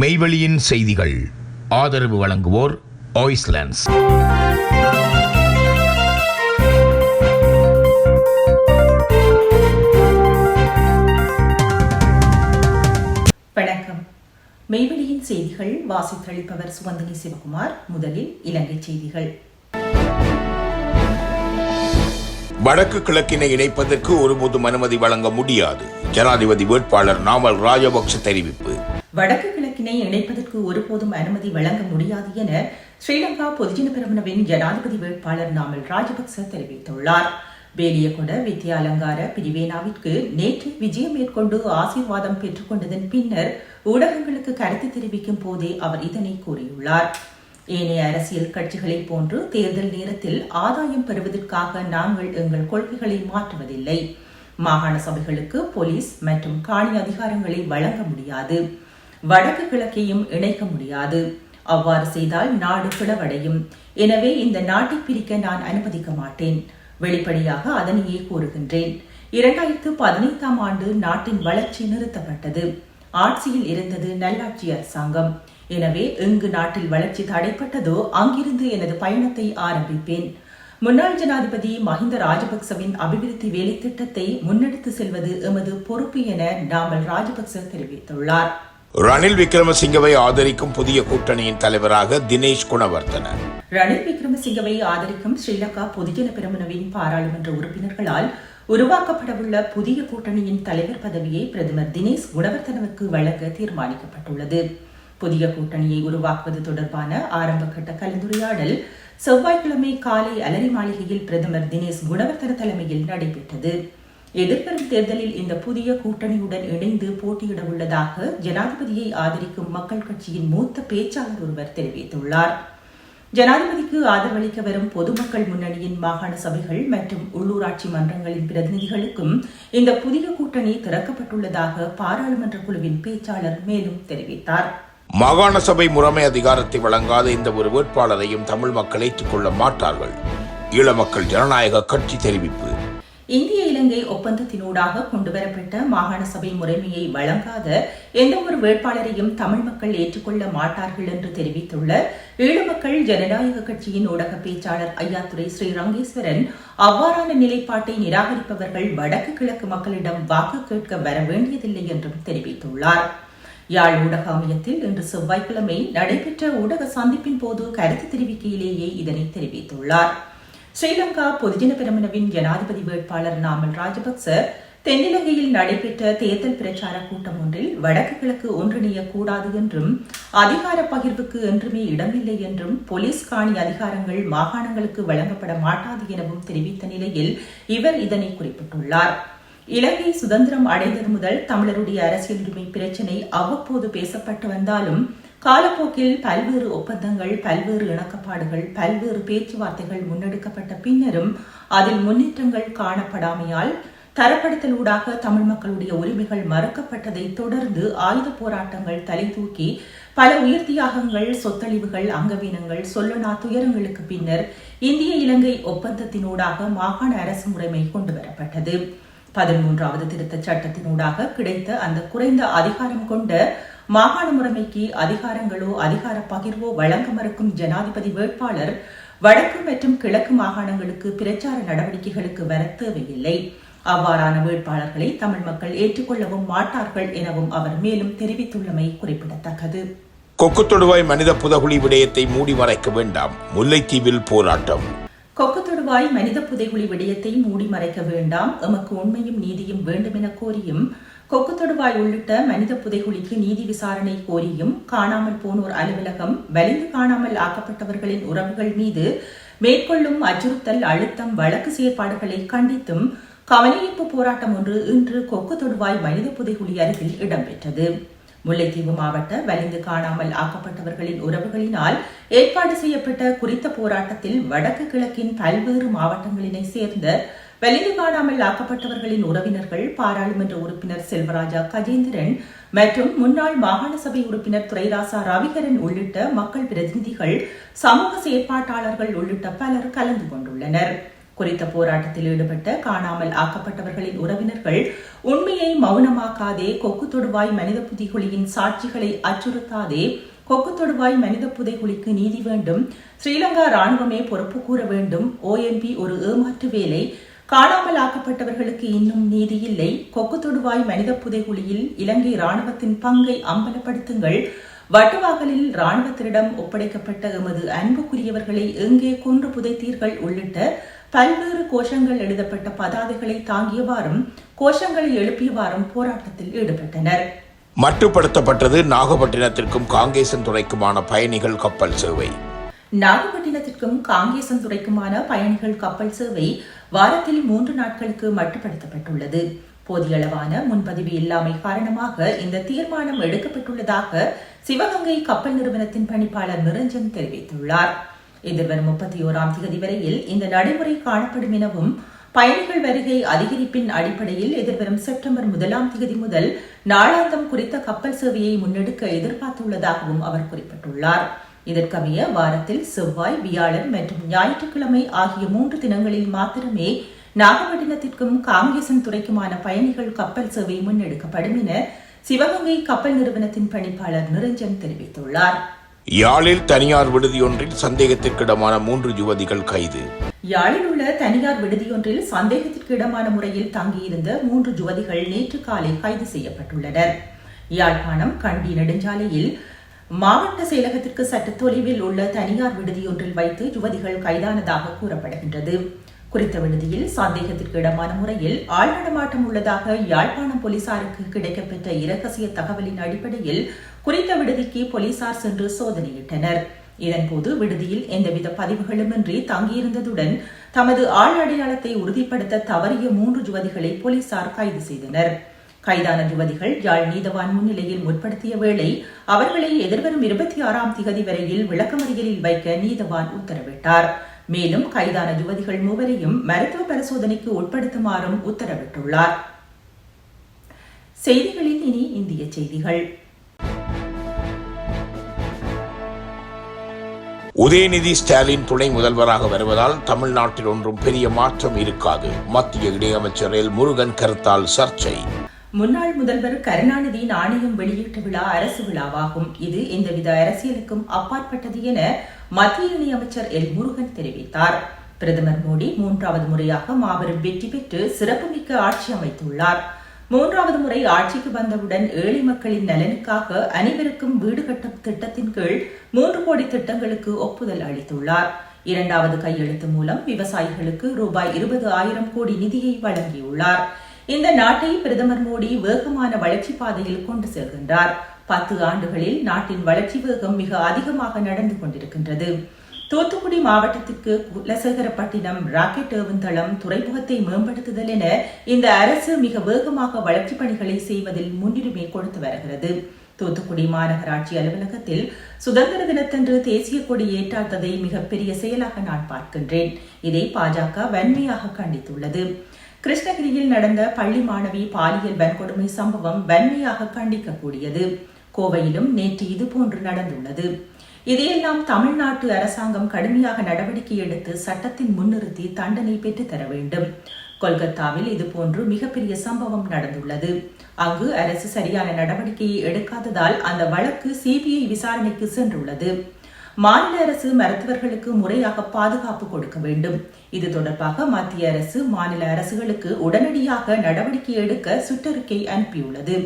மெய்வெளியின் செய்திகள். ஆதரவு வழங்குவோர் ஆய்ஸ்லாண்ட்ஸ் வணக்கம். மெய்வெளியின் செய்திகள் வாசித்தளிப்பவர் சுவந்தினி சிவகுமார் முதலில் இலங்கை செய்திகள். வடக்கு கிழக்கினை இணைப்பதற்கு ஒருபோதும் அனுமதி வழங்க முடியாது. ஜனாதிபதி வேட்பாளர் நாமல் ராஜபக்ஷ தெரிவிப்பு. வடக்கு கிழக்கினை இணைப்பதற்கு ஒருபோதும் அனுமதி வழங்க முடியாது என ஸ்ரீலங்கா பொதுஜன பெரமுனவின் ஜனாதிபதி வேட்பாளர் நாமல் ராஜபக்ச தெரிவித்துள்ளார். வேலியகொட வித்யா அலங்கார பிரிவேனாவிற்கு நேற்று விஜயம் மேற்கொண்டு ஆசீர்வாதம் பெற்றுக்கொண்டதன் பின்னர் ஊடகங்களுக்கு கருத்து தெரிவிக்கும் போதே அவர் இதனை கூறியுள்ளார். ஏனைய அரசியல் கட்சிகளைப் போன்று தேர்தல் நேரத்தில் ஆதாயம் பெறுவதற்காக நாங்கள் எங்கள் கொள்கைகளை மாற்றுவதில்லை. மாகாண சபைகளுக்கு போலீஸ் மற்றும் காணி அதிகாரங்களை வழங்க முடியாது. வடக்கு கிழக்கையும் இணைக்க முடியாது. அவ்வாறு செய்தால் நாடு பிளவடையும். எனவே இந்த நாட்டை பிரிக்க நான் அனுமதிக்க மாட்டேன். வெளிப்படையாக அதனையே கூறுகின்றேன். இரண்டாயிரத்து பதினைந்தாம் ஆண்டு நாட்டின் வளர்ச்சி நிறுத்தப்பட்டது. ஆட்சியில் இருந்தது நல்லாட்சி அரசாங்கம். எனவே எங்கு நாட்டில் வளர்ச்சி தடைப்பட்டதோ அங்கிருந்து எனது பயணத்தை ஆரம்பிப்பேன். முன்னாள் ஜனாதிபதி மஹிந்த ராஜபக்சவின் அபிவிருத்தி வேலை திட்டத்தை முன்னெடுத்து செல்வது எமது பொறுப்பு என நாமல் ராஜபக்ச தெரிவித்துள்ளார். ரணில் விக்ரமசிங்கவை ஆதரிக்கும் புதிய கூட்டணியின் தலைவராக தினேஷ் குணவர்த்தன ரணில் விக்ரமசிங்கவை ஆதரிக்கும் ஸ்ரீலங்கா பொதுஜன பெரமுனவின் பாராளுமன்ற உறுப்பினர்களால் உருவாக்கப்படவுள்ள புதிய கூட்டணியின் தலைவர் பதவியை பிரதமர் தினேஷ் குணவர்த்தனவுக்கு வழங்க தீர்மானிக்கப்பட்டுள்ளது. புதிய கூட்டணியை உருவாக்குவது தொடர்பான ஆரம்பகட்ட கலந்துரையாடல் செவ்வாய்க்கிழமை காலை அலரி மாளிகையில் பிரதமர் தினேஷ் குணவர்த்தன தலைமையில் நடைபெற்றது. எதிர்வரும் தேர்தலில் இந்த புதிய கூட்டணியுடன் இணைந்து போட்டியிட உள்ளதாக ஜனாதிபதியை ஆதரிக்கும் மக்கள் கட்சியின் மூத்த பேச்சாளர் ஒருவர் தெரிவித்துள்ளார். ஜனாதிபதிக்கு ஆதரவளிக்க வரும் பொதுமக்கள் முன்னணியின் மாகாண சபைகள் மற்றும் உள்ளூராட்சி மன்றங்களின் பிரதிநிதிகளுக்கும் இந்த புதிய கூட்டணி திறக்கப்பட்டுள்ளதாக பாராளுமன்ற குழுவின் பேச்சாளர் மேலும் தெரிவித்தார். மாகாண சபை முறைமை அதிகாரத்தை வழங்காத இந்த ஒரு வேட்பாளரையும் தமிழ் மக்கள் ஏற்றுக்கொள்ள மாட்டார்கள். ஈழ மக்கள் ஜனநாயக கட்சி தெரிவிப்பு. இந்திய இலங்கை ஒப்பந்தத்தினூடாக கொண்டுவரப்பட்ட மாகாண சபை முறைமையை வழங்காத எந்த ஒரு வேட்பாளரையும் தமிழ் மக்கள் ஏற்றுக்கொள்ள மாட்டார்கள் என்று தெரிவித்துள்ள ஈழமக்கள் ஜனநாயக கட்சியின் ஊடக பேச்சாளர் ஐயாத்துறை ஸ்ரீ ரங்கேஸ்வரன் அவ்வாறான நிலைப்பாட்டை நிராகரிப்பவர்கள் வடக்கு கிழக்கு மக்களிடம் வாக்கு கேட்க வர வேண்டியதில்லை என்றும் தெரிவித்துள்ளார். யாழ் ஊடக அமையத்தில் இன்று செவ்வாய்க்கிழமை நடைபெற்ற ஊடக சந்திப்பின் போது கருத்து தெரிவிக்கையிலேயே இதனை தெரிவித்துள்ளார். ஸ்ரீலங்கா பொதுஜன பெருமனவின் ஜனாதிபதி வேட்பாளர் நாமல் ராஜபக்ச தென்னிலங்கையில் நடைபெற்ற தேர்தல் பிரச்சார கூட்டம் ஒன்றில் வடக்கு கிழக்கு ஒன்றிணைய கூடாது என்றும் அதிகார பகிர்வுக்கு என்றுமே இடமில்லை என்றும் போலீஸ் காணி அதிகாரங்கள் மாகாணங்களுக்கு வழங்கப்பட மாட்டாது எனவும் தெரிவித்த நிலையில் இவர் இதனை குறிப்பிட்டுள்ளார். இலங்கை சுதந்திரம் அடைந்தது முதல் தமிழருடைய அரசியல் உரிமை பிரச்சினை அவ்வப்போது பேசப்பட்டு வந்தாலும் காலப்போக்கில் பல்வேறு ஒப்பந்தங்கள் பல்வேறு இணக்கப்பாடுகள் பல்வேறு பேச்சுவார்த்தைகள் முன்னெடுக்கப்பட்ட பின்னரும் அதில் முன்னேற்றங்கள் காணப்படாமையால் தரப்படுத்தலூடாக தமிழ் மக்களுடைய உரிமைகள் மறுக்கப்பட்டதை தொடர்ந்து ஆயுத போராட்டங்கள் தலை தூக்கி பல உயிர் தியாகங்கள் சொத்தழிவுகள் அங்கவீனங்கள் சொல்லனா துயரங்களுக்கு பின்னர் இந்திய இலங்கை ஒப்பந்தத்தினூடாக மாகாண அரசு முறைமை கொண்டு வரப்பட்டது. பதிமூன்றாவது திருத்த சட்டத்தினூடாக கிடைத்த அந்த குறைந்த அதிகாரம் கொண்ட மாகாண முறைமைக்கு அதிகாரங்களோ அதிகார பகிர்வோ வழங்க மறுக்கும் ஜனாதிபதி வேட்பாளர் வடக்கு மற்றும் கிழக்கு மாகாணங்களுக்கு பிரச்சார நடவடிக்கைகளுக்கு வர தேவையில்லை. அவ்வாறான வேட்பாளர்களை தமிழ் மக்கள் ஏற்றுக்கொள்ளவும் மாட்டார்கள் எனவும் அவர் மேலும் தெரிவித்துள்ளமை குறிப்பிடத்தக்கது. கொக்கு தொடுவாய் மனித புதகுழி விடயத்தை மூடி மறைக்க வேண்டாம். முல்லைத்தீவில் போராட்டம். கொக்கு தொடுவாய் மனித புதைகுழி விடயத்தை மூடி மறைக்க வேண்டாம். எமக்கு உண்மையும் நீதியும் வேண்டும் என கோரியும் கொக்கு தொடுவாய் உள்ளிட்ட மனித புதைகுழிக்கு நீதி விசாரணை கோரியும் காணாமல் போனோர் அலுவலகம் வலிந்து காணாமல் ஆக்கப்பட்டவர்களின் உறவுகள் மீது மேற்கொள்ளும் அச்சுறுத்தல் அழுத்தம் வழக்கு செயற்பாடுகளை கண்டித்தும் கவனஈர்ப்பு போராட்டம் ஒன்று இன்று கொக்கு தொடுவாய் மனித புதைகுழி அருகில் இடம்பெற்றது. முல்லைத்தீவு மாவட்ட வலிந்து காணாமல் ஆக்கப்பட்டவர்களின் உறவுகளினால் ஏற்பாடு செய்யப்பட்ட குறித்த போராட்டத்தில் வடக்கு கிழக்கின் பல்வேறு மாவட்டங்களினை சேர்ந்த வெளியில் காணாமல் ஆக்கப்பட்டவர்களின் உறவினர்கள் பாராளுமன்ற உறுப்பினர் செல்வராஜா கஜேந்திரன் மற்றும் முன்னாள் மாகாண சபை உறுப்பினர் துரைராசா ரவிகரன் உள்ளிட்ட மக்கள் பிரதிநிதிகள் சமூக செயற்பாட்டாளர்கள் உள்ளிட்ட பலர் கலந்து கொண்டுள்ளனர். குறித்த போராட்டத்தில் ஈடுபட்ட காணாமல் ஆக்கப்பட்டவர்களின் உறவினர்கள் உண்மையை மௌனமாக்காதே கொக்கு தொடுவாய் மனித புதிகுழியின் சாட்சிகளை அச்சுறுத்தாதே கொக்கு தொடுவாய் மனித புதைகுழிக்கு நீதி வேண்டும் ஸ்ரீலங்கா ராணுவமே பொறுப்பு கூற வேண்டும் ஓஎன்பி ஒரு ஏமாற்று வேலை காணாமல் ஆக்கப்பட்டவர்களுக்கு இன்னும் நீதி இல்லை. கொக்கு தொடுவாய் மனித புதைகுழியில் இலங்கை ராணுவத்தின் பங்கை அம்பலப்படுத்துங்கள். வட்டுவாகலில் ராணுவத்தினிடம் ஒப்படைக்கப்பட்ட எமது அன்புக்குரியவர்களை எங்கே கொன்று புதைத்தீர்கள் உள்ளிட்ட பல்வேறு கோஷங்கள் எழுதப்பட்ட பதாதைகளை தாங்கியவாறும் கோஷங்களை எழுப்பியவாறும் போராட்டத்தில் ஈடுபட்டனர். மட்டுப்படுத்தப்பட்டது நாகப்பட்டினத்திற்கும் காங்கேசன் துறைக்குமான பயணிகள் கப்பல் சேவை. நாகப்பட்டினத்திற்கும் காங்கேசந்துறைக்குமான பயணிகள் கப்பல் சேவை வாரத்தில் மூன்று நாட்களுக்கு மட்டுப்படுத்தப்பட்டுள்ளது. போதியளவான முன்பதிவு இல்லாமை காரணமாக இந்த தீர்மானம் எடுக்கப்பட்டுள்ளதாக சிவகங்கை கப்பல் நிறுவனத்தின் பணிப்பாளர் நிரஞ்சன் தெரிவித்துள்ளார். எதிர்வரும் முப்பத்தி ஓராம் தேதி வரையில் இந்த நடைமுறை காணப்படும் எனவும் பயணிகள் வருகை அதிகரிப்பின் அடிப்படையில் எதிர்வரும் செப்டம்பர் முதலாம் தேதி முதல் நாளாந்தம் குறித்த கப்பல் சேவையை முன்னெடுக்க எதிர்பார்த்துள்ளதாகவும் அவர் குறிப்பிட்டுள்ளார். இதற்கமைய வாரத்தில் செவ்வாய் வியாழன் மற்றும் ஞாயிற்றுக்கிழமை ஆகிய மூன்று தினங்களில் மாத்திரமே நாகப்பட்டினத்திற்கும் காங்கேசன் துறைக்குமான பயணிகள் கப்பல் சேவை முன்னெடுக்கப்படும் என சிவகங்கை கப்பல் நிறுவனத்தின் பணிப்பாளர் நிரஞ்சன் தெரிவித்துள்ளார். யாழில் தனியார் விடுதியொன்றில் சந்தேகத்திற்கிடமான மூன்று யுவதிகள் கைது. யாழில் உள்ள தனியார் விடுதியொன்றில் சந்தேகத்திற்கு இடமான முறையில் தங்கியிருந்த மூன்று யுவதிகள் நேற்று காலை கைது செய்யப்பட்டுள்ளனர். யாழ்ப்பாணம் கண்டி நெடுஞ்சாலையில் மாவட்ட செயலகத்திற்கு சற்று தொலைவில் உள்ள தனியார் விடுதியொன்றில் வைத்து யுவதிகள் கைதானதாக கூறப்படுகின்றது. குறித்த விடுதியில் சந்தேகத்திற்கு இடமான முறையில் ஆள் நடமாட்டம் உள்ளதாக யாழ்ப்பாணம் போலீசாருக்கு கிடைக்கப்பெற்ற இரகசிய தகவலின் அடிப்படையில் குறித்த விடுதிக்கு போலீசார் சென்று சோதனையிட்டனர். இதன்போது விடுதியில் எந்தவித பதிவுகளுமின்றி தங்கியிருந்ததுடன் தமது ஆள் அடையாளத்தை உறுதிப்படுத்த தவறிய மூன்று யுவதிகளை போலீசார் கைது செய்தனர். கைதான யுவதிகள் யாழ் நீதவான் முன்னிலையில் முற்படுத்திய வேளை அவர்களை எதிர்வரும் இருபத்தி ஆறாம் திகதி வரையில் விளக்கமறியலில் வைக்க நீதவான் உத்தரவிட்டார். மேலும் கைதான யுவதிகள் மூவரையும் மருத்துவ பரிசோதனைக்கு உட்படுத்துமாறும் உத்தரவிட்டுள்ளார். செய்திகளில் இனி இந்திய செய்திகள். உதயநிதி ஸ்டாலின் துணை முதல்வராக வருவதால் தமிழ்நாட்டில் ஒன்றும் பெரிய மாற்றம் இருக்காது. மத்திய இணையமைச்சர் எல் முருகன் கருத்தால் சர்ச்சை. முன்னாள் முதல்வர் கருணாநிதி ஆணையம் வெளியீட்டு விழா அரசு விழாவாகும். இது எந்தவித அரசியலுக்கும் அப்பாற்பட்டது என மத்திய இணையமைச்சர் எல் முருகன் தெரிவித்தார். பிரதமர் மோடி மூன்றாவது முறையாக மாபெரும் வெற்றி பெற்று சிறப்புமிக்க ஆட்சி அமைத்துள்ளார். மூன்றாவது முறை ஆட்சிக்கு வந்தவுடன் ஏழை மக்களின் நலனுக்காக அனைவருக்கும் வீடு கட்டும் திட்டத்தின் கீழ் மூன்று கோடி திட்டங்களுக்கு ஒப்புதல் அளித்துள்ளார். இரண்டாவது கையெழுத்து மூலம் விவசாயிகளுக்கு ரூபாய் இருபது ஆயிரம் கோடி நிதியை வழங்கியுள்ளார். இந்த நாட்டை பிரதமர் மோடி வேகமான வளர்ச்சி பாதையில் கொண்டு செல்கின்றார். பத்து ஆண்டுகளில் நாட்டின் வளர்ச்சி வேகம் மிக அதிகமாக நடந்து கொண்டிருக்கின்றது. தூத்துக்குடி மாவட்டத்திற்கு குலசேகரப்பட்டினம் ராக்கெட் ஏவுந்தளம் துறைமுகத்தை மேம்படுத்துதல் என இந்த அரசு மிக வேகமாக வளர்ச்சி பணிகளை செய்வதில் முன்னுரிமை கொடுத்து வருகிறது. தூத்துக்குடி மாநகராட்சி அலுவலகத்தில் சுதந்திர தினத்தன்று தேசிய கொடி ஏற்றாததை மிகப்பெரிய செயலாக நான் பார்க்கின்றேன். இதை பாஜக வன்மையாக கண்டித்துள்ளது. கிருஷ்ணகிரியில் நடந்த பள்ளி மாணவி பாலியல் வன்கொடுமை சம்பவம் வன்மையாக கண்டிக்கக்கூடியது. கோவையிலும் நேற்று இதுபோன்று நடந்துள்ளது. இதையெல்லாம் தமிழ்நாட்டு அரசாங்கம் கடுமையாக நடவடிக்கை எடுத்து சட்டத்தின் முன்னிறுத்தி தண்டனை பெற்றுத் தர வேண்டும். கொல்கத்தாவில் இதுபோன்று மிகப்பெரிய சம்பவம் நடந்துள்ளது. அங்கு அரசு சரியான நடவடிக்கையை எடுக்காததால் அந்த வழக்கு சிபிஐ விசாரணைக்கு சென்றுள்ளது. மாநில அரசு மருத்துவர்களுக்கு முறையாக பாதுகாப்பு கொடுக்க வேண்டும். இது தொடர்பாக மத்திய அரசு மாநில அரசுகளுக்கு உடனடியாக நடவடிக்கை எடுக்க சுற்றறிக்கை அனுப்பியுள்ளது.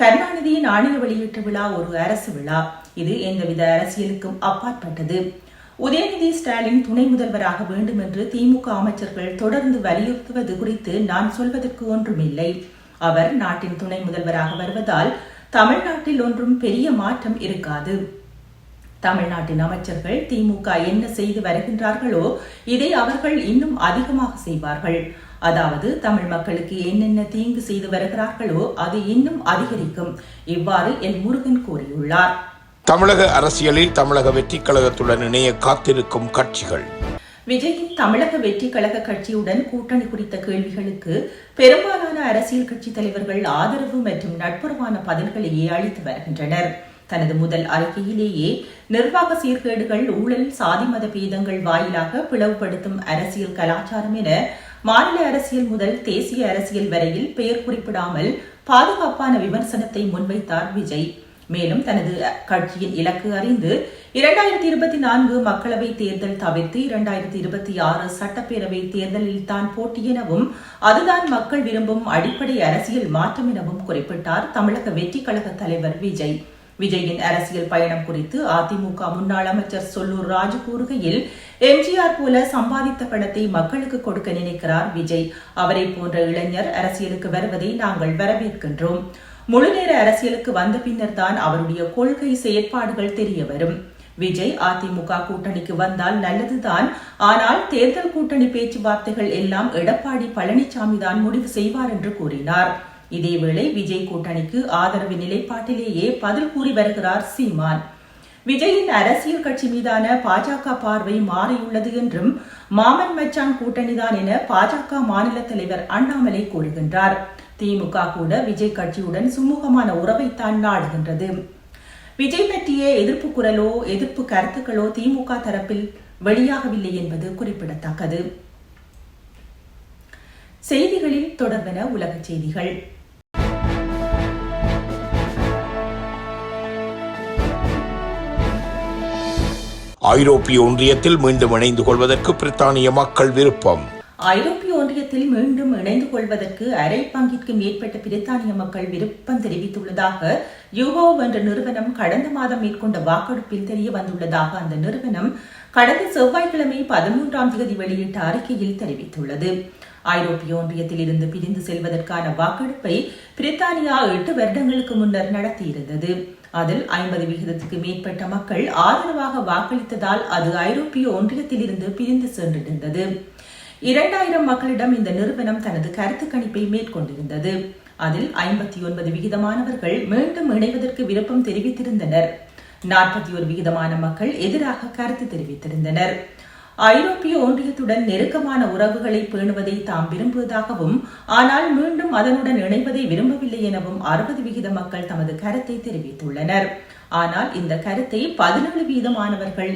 கருணாநிதியின் ஆணைய வெளியீட்டு விழா ஒரு அரசு விழா. இது எந்தவித அரசியலுக்கும் அப்பாற்பட்டது. உதயநிதி ஸ்டாலின் துணை முதல்வராக வேண்டும் என்று திமுக அமைச்சர்கள் தொடர்ந்து வலியுறுத்துவது குறித்து நான் சொல்வதற்கு ஒன்றுமில்லை. அவர் நாட்டின் துணை முதல்வராக வருவதால் தமிழ்நாட்டில் ஒன்றும் பெரிய மாற்றம் இருக்காது. தமிழ்நாட்டின் அமைச்சர்கள் திமுக என்ன செய்து வருகின்றார்களோ இதை அவர்கள் இன்னும் அதிகமாக செய்வார்கள். அதாவது தமிழ் மக்களுக்கு என்னென்ன தீங்கு செய்து வருகிறார்களோ அது இன்னும் அதிகரிக்கும். இவ்வாறு எல் முருகன் கூறியுள்ளார். தமிழக அரசியலில் தமிழக வெற்றிக் கழகத்துடன் இணைய காத்திருக்கும் கட்சிகள். விஜயின் தமிழக வெற்றி கழக கட்சியுடன் கூட்டணி குறித்த கேள்விகளுக்கு பெரும்பாலான அரசியல் கட்சி தலைவர்கள் ஆதரவு மற்றும் நட்புறவான பதில்களையே அளித்து வருகின்றனர். தனது முதல் அறிக்கையிலேயே நிர்வாக சீர்கேடுகள் ஊழல் சாதி மத பேதங்கள் வாயிலாக பிளவுபடுத்தும் அரசியல் கலாச்சாரம் என மாநில அரசியல் முதல் தேசிய அரசியல் வரையில் பெயர் குறிப்பிடாமல் பாதுகாப்பான விமர்சனத்தை முன்வைத்தார் விஜய். மேலும் தனது கட்சியின் இலக்கு அறிந்து இரண்டாயிரத்தி இருபத்தி நான்கு மக்களவை தேர்தல் தவிர்த்து இரண்டாயிரத்தி இருபத்தி ஆறு சட்டப்பேரவை தேர்தலில் தான் போட்டி எனவும் அதுதான் மக்கள் விரும்பும் அடிப்படை அரசியல் மாற்றம் எனவும் குறிப்பிட்டார் தமிழக வெற்றி கழக தலைவர் விஜய். விஜயின் அரசியல் பயணம் குறித்து அதிமுக முன்னாள் அமைச்சர் சொல்லூர் ராஜு கூறுகையில் எம்ஜிஆர் போல சம்பாதித்த பணத்தை மக்களுக்கு கொடுக்க நினைக்கிறார் விஜய். அவரை போன்ற இளைஞர் அரசியலுக்கு வருவதை நாங்கள் வரவேற்கின்றோம். முழுநேர அரசியலுக்கு வந்த பின்னர் தான் அவருடைய கொள்கை செயற்பாடுகள் தெரிய வரும். விஜய் அதிமுக கூட்டணிக்கு வந்தால் நல்லதுதான். ஆனால் தேர்தல் கூட்டணி பேச்சுவார்த்தைகள் எல்லாம் எடப்பாடி பழனிசாமி தான் முடிவு செய்வார் என்று கூறினார். இதேவேளை விஜய் கூட்டணிக்கு ஆதரவு நிலைப்பாட்டிலேயே பதில் கூறி வருகிறார் சீமான். விஜயின் அரசியல் கட்சி மீதான பாஜக பார்வை மாறியுள்ளது என்றும் மாமன் மச்சான் கூட்டணிதான் என பாஜக மாநில தலைவர் அண்ணாமலை கூறுகின்றார். திமுக கூட விஜய் கட்சியுடன் சுமூகமான உறவைத்தான் நாடுகின்றது. விஜய் பற்றிய எதிர்ப்பு குரலோ எதிர்ப்பு கருத்துக்களோ திமுக தரப்பில் வெளியாகவில்லை என்பது குறிப்பிடத்தக்கது. செய்திகளில் தொடர்பென உலக செய்திகள். ஐரோப்பிய ஒன்றியத்தில் மீண்டும் இணைந்து கொள்வதற்கு பிரித்தானிய மக்கள் விருப்பம். ஐரோப்பிய ஒன்றியத்தில் மீண்டும் இணைந்து கொள்வதற்கு அரை பங்கிற்கு மேற்பட்ட பிரித்தானிய மக்கள் விருப்பம் தெரிவித்துள்ளதாக யூகோ என்ற நிறுவனம் கடந்த மாதம் மேற்கொண்ட வாக்கெடுப்பில் தெரிய வந்துள்ளதாக அந்த நிறுவனம் கடந்த செவ்வாய்க்கிழமை பதிமூன்றாம் தேதி வெளியிட்ட அறிக்கையில் தெரிவித்துள்ளது. ஐரோப்பிய ஒன்றியத்தில் இருந்து பிரிந்து செல்வதற்கான வாக்கெடுப்பை பிரித்தானியா எட்டு வருடங்களுக்கு முன்னர் நடத்தியிருந்தது. அதில் ஐம்பது விகிதத்துக்கு மேற்பட்ட மக்கள் ஆதரவாக வாக்களித்ததால் அது ஐரோப்பிய ஒன்றியத்தில் இருந்து பிரிந்து சென்றிருந்தது. இரண்டாயிரம் மக்களிடம் இந்த நிறுவனம் தனது கருத்து கணிப்பை மேற்கொண்டிருந்தது. அதில் ஐம்பத்தி ஒன்பது விகிதமானவர்கள் மீண்டும் இணைவதற்கு விருப்பம் தெரிவித்திருந்தனர். நாற்பத்தி ஒரு விகிதமான மக்கள் எதிராக கருத்து தெரிவித்திருந்தனர். ஐரோப்பிய ஒன்றியத்துடன் நெருக்கமான உறவுகளை பேணுவதை தாம் விரும்புவதாகவும் ஆனால் மீண்டும் அதனுடன் இணைவதை விரும்பவில்லை எனவும் அறுபது விகித மக்கள் தமது கருத்தை தெரிவித்துள்ளனர். ஆனால் இந்த கருத்தை பதினேழு வீதமானவர்கள்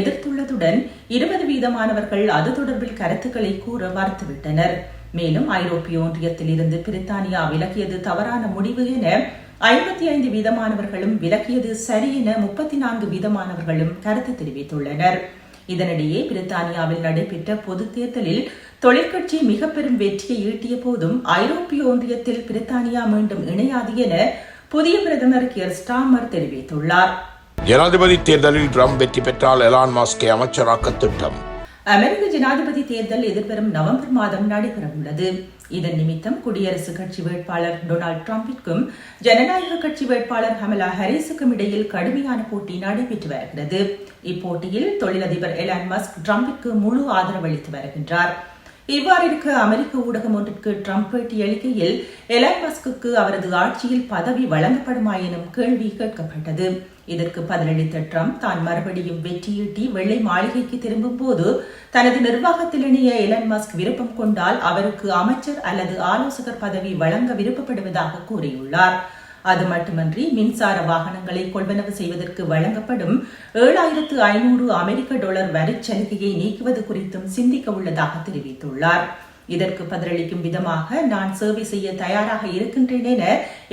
எதிர்த்துள்ளதுடன் இருபது வீதமானவர்கள் அது தொடர்பில் கருத்துக்களை கூற மறுத்துவிட்டனர். மேலும் ஐரோப்பிய ஒன்றியத்தில் இருந்து பிரித்தானியா விலகியது தவறான முடிவு என ஐம்பத்தி ஐந்து வீதமானவர்களும் விலகியது சரி என முப்பத்தி நான்கு வீதமானவர்களும் கருத்து தெரிவித்துள்ளனர். இதனிடையே பிரித்தானியாவில் நடைபெற்ற பொது தேர்தலில் தொழிற்கட்சி மிக பெரும் வெற்றியை ஈட்டிய போதும் ஐரோப்பிய ஒன்றியத்தில் பிரித்தானியா மீண்டும் இணையாது என புதிய பிரதமர் கியர் ஸ்டாமர் தெரிவித்துள்ளார். ஜனாதிபதி தேர்தலில் ட்ரம்ப் வெற்றி பெற்றால் எலான் மாஸ்கே அமைச்சராக்க திட்டம். அமெரிக்க ஜனாதிபதி தேர்தல் எதிர்வரும் நவம்பர் மாதம் நடைபெறவுள்ளது. இதன் நிமித்தம் குடியரசுக் கட்சி வேட்பாளர் டொனால்டு டிரம்பிற்கும் ஜனநாயக கட்சி வேட்பாளர் ஹமலா ஹாரிஸுக்கும் இடையில் கடுமையான போட்டி நடைபெற்று வருகிறது. இப்போட்டியில் தொழிலதிபர் எலான் மஸ்க் டிரம்பிற்கு முழு ஆதரவு அளித்து வருகின்றார். இவ்வாறு அமெரிக்க ஊடகம் ஒன்றிற்கு ட்ரம்ப் பேட்டியளிக்கையில் எலான் மஸ்குக்கு அவரது ஆட்சியில் பதவி வழங்கப்படுமா எனும் கேள்வி கேட்கப்பட்டது. இதற்கு பதிலளித்த ட்ரம்ப் தான் மறுபடியும் வெற்றியீட்டி வெள்ளை மாளிகைக்கு திரும்பும் போது தனது நிர்வாகத்தில் இணைய எலன் மஸ்க் விருப்பம் கொண்டால் அவருக்கு அமைச்சர் அல்லது ஆலோசகர் பதவி வழங்க விருப்பப்படுவதாக கூறியுள்ளார். அது மட்டுமன்றி மின்சார வாகனங்களை கொள்வனவு செய்வதற்கு வழங்கப்படும் ஏழாயிரத்து ஐநூறு அமெரிக்க டாலர் வரிச் சலுகையை நீக்குவது குறித்தும் சிந்திக்க உள்ளதாக தெரிவித்துள்ளார். இதற்கு பதிலளிக்கும் விதமாக நான் சேவை செய்ய தயாராக இருக்கின்றேன் என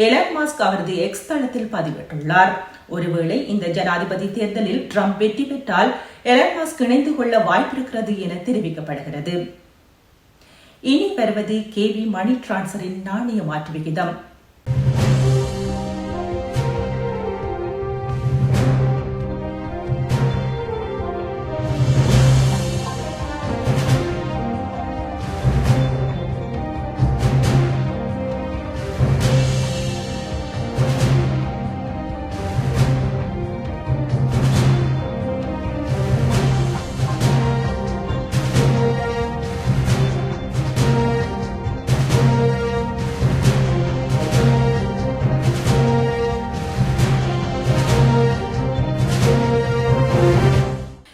எலன் மாஸ்க் அவரது எக்ஸ் தளத்தில் பதிவிட்டுள்ளார். ஒருவேளை இந்த ஜனாதிபதி தேர்தலில் ட்ரம்ப் வெற்றி பெற்றால் எலன் மாஸ்க் இணைந்து கொள்ள வாய்ப்பிருக்கிறது என தெரிவிக்கப்படுகிறது. இனி வருவது கேவி மணி டிரான்ஸ்பரின் நாணய மாற்று விகிதம்.